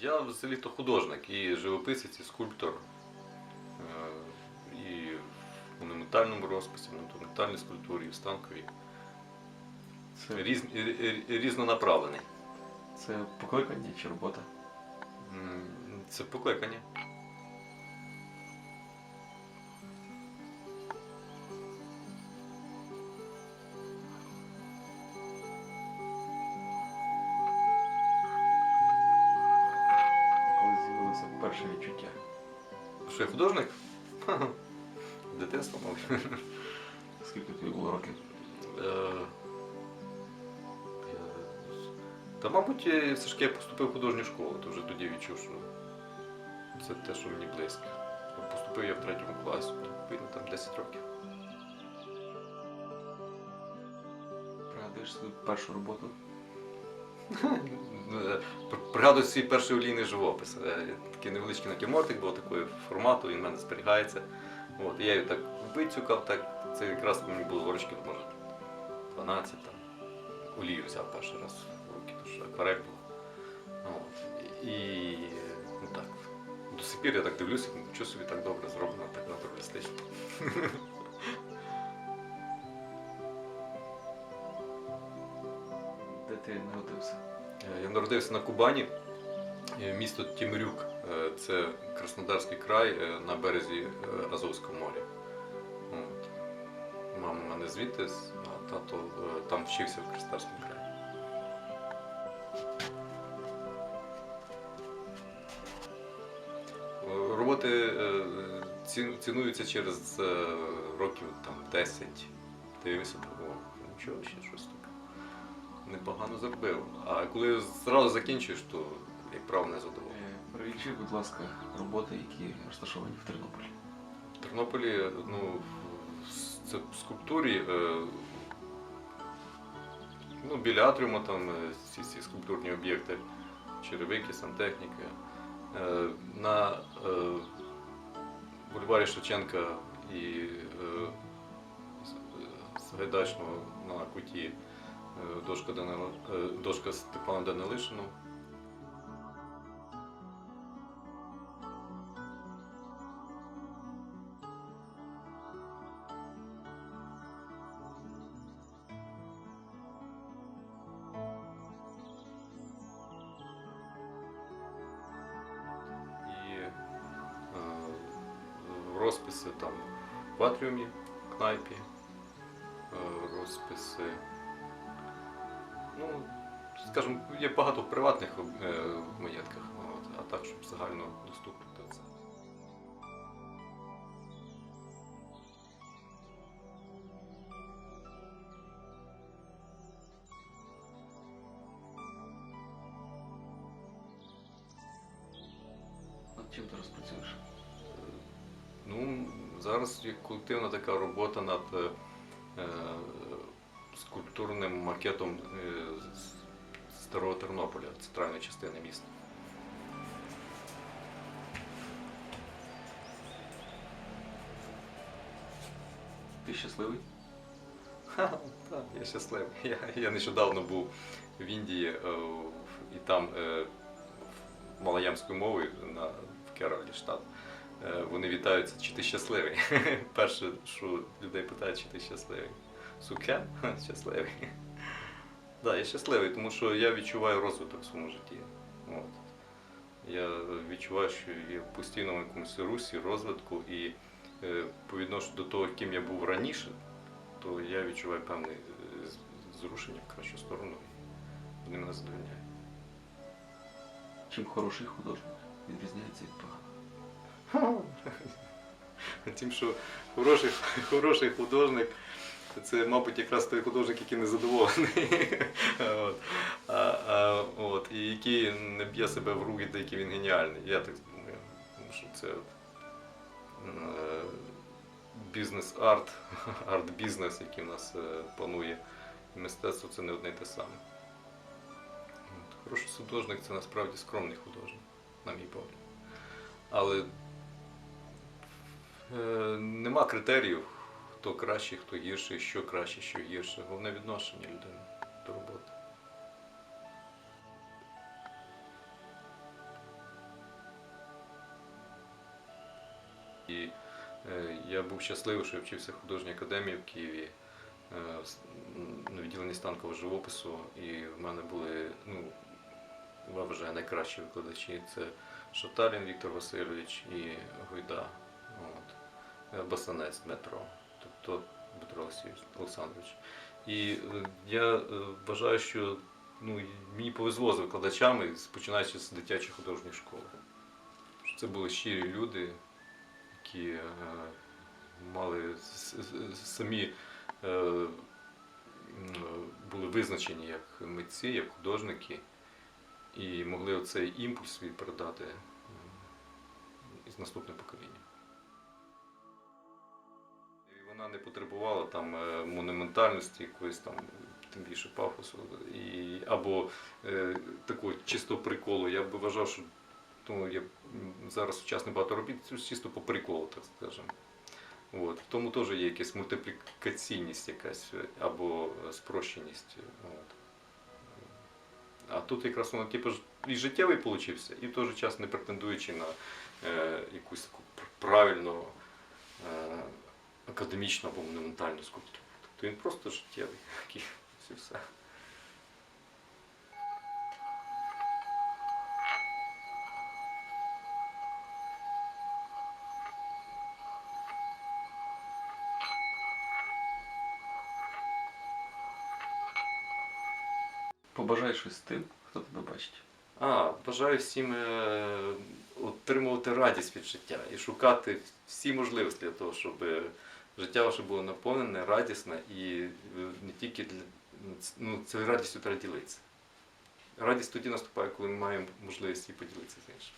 Я взагалі-то художник і живописець, і скульптор. Е, І в монументальному розписі, в монументальній скульптурі, і в станковій. Це, Різ, рі- рі- різнонаправлений. це покликання чи робота? Це покликання. Що я художник? Дитинство, мабуть. Скільки тобі було років? Е, Та, мабуть, все ж таки я поступив в художню школу, то вже тоді відчув, що це те, що мені близьке. Поступив я в третьому класі, відповідно, там 10 років. Пригадуєш свою першу роботу? Е, пр- Пригадую свій перший олійний живопис. Е, Такий невеличкий натюрмортик був такого формату, він в мене зберігається. От, я його так вицюкав, так, це якраз мені було років, може, 12 там. Олію взяв перший раз в руки, тому що акварель була. От. І ну, так. До сих пір я так дивлюся, що собі так добре зроблено, так натуралістично. Де ти народився? Е, Я народився на Кубані, е, місто Тімирюк. Е, Це Краснодарський край е, на березі е, Азовського моря. От. Мама в мене звідти, а тато е, там вчився в Краснодарському краї. Е, Роботи е, цінуються через е, років там 10. Дивився, о, нічого ще щось таке непогано зробив. А коли зразу закінчуєш, то, як правило, не задоволений. Е, Перелічи, будь ласка, роботи, які розташовані в Тернополі. В Тернополі, ну, це в скульптурі, е, ну, біля атріуму там е, ці, ці скульптурні об'єкти, черевики, сантехніки. На бульварі Шевченка і Гайдачного на куті дошка, Данила, е, дошка Степана Данилишина. е, розписи там в атріумі, кнайпі, е, розписи. Ну, скажімо, є багато в приватних е, маєтках, а так, щоб загально доступно це. Над чим ти розпрацюєш? Ну, зараз є колективна така робота над е, е, скульптурним макетом е, старого Тернополя, центральної частини міста. Ти щасливий? Ха, так, я щасливий. Я, я нещодавно був в Індії е, і там е, малаямською мовою на, в Кералі штат. е, Вони вітаються, чи ти щасливий. Перше, що людей питають, чи ти щасливий. Сукен? Щасливий. Так, да, я щасливий, тому що я відчуваю розвиток в своєму житті. От. Я відчуваю, що я в постійному якомусь русі, розвитку і е, по відношенню до того, ким я був раніше, то я відчуваю певне е, зрушення в кращу сторону. І вони мене задовольняють. Чим хороший художник відрізняється від поганого? Тим, що хороший, хороший художник, це, мабуть, якраз той художник, який не задоволений. От. А, а, от, і який не б'є себе в руки, де який він геніальний. Я так думаю. Тому що це от, е, бізнес-арт, арт-бізнес, який в нас е, панує. І мистецтво це не одне й те саме. От. Хороший художник це насправді скромний художник, на мій погляд. Але Е, Нема критеріїв, хто кращий, хто гірший, що краще, що гірше. Головне відношення людини до роботи. І е, я був щасливий, що я вчився в художній академії в Києві е, на відділенні станкового живопису. І в мене були, ну, вважаю, найкращі викладачі. Це Шаталін Віктор Васильович і Гуйда. От. Е, Басанець Дмитро тобто Дмитро Олександрович. І е, я е, вважаю, що ну, мені повезло з викладачами, починаючи з дитячої художньої школи. Це були щирі люди, які е, мали самі е, були визначені як митці, як художники, і могли оцей імпульс свій передати е, із наступним поколінням. Вона не потребувала там е, монументальності, якоїсь там, тим більше пафосу, і, або е, такого чистого приколу. Я би вважав, що ну, я зараз сучасне багато робіт чисто по приколу, так скажемо. От. В тому теж є якась мультиплікаційність якась е, або е, спрощеність. От. А тут якраз воно типу, і життєвий получився, і в той же час не претендуючи на е, якусь таку правильну академічну або монументальну скульптуру. Тобто він просто життєвий. І все. Побажай щось тим, хто тебе бачить. А, бажаю всім е, отримувати радість від життя і шукати всі можливості для того, щоб е, життя ваше було наповнене, радісне і е, не тільки для ну, цією радістю треба ділитися. Радість тоді наступає, коли ми маємо можливість її поділитися з іншим.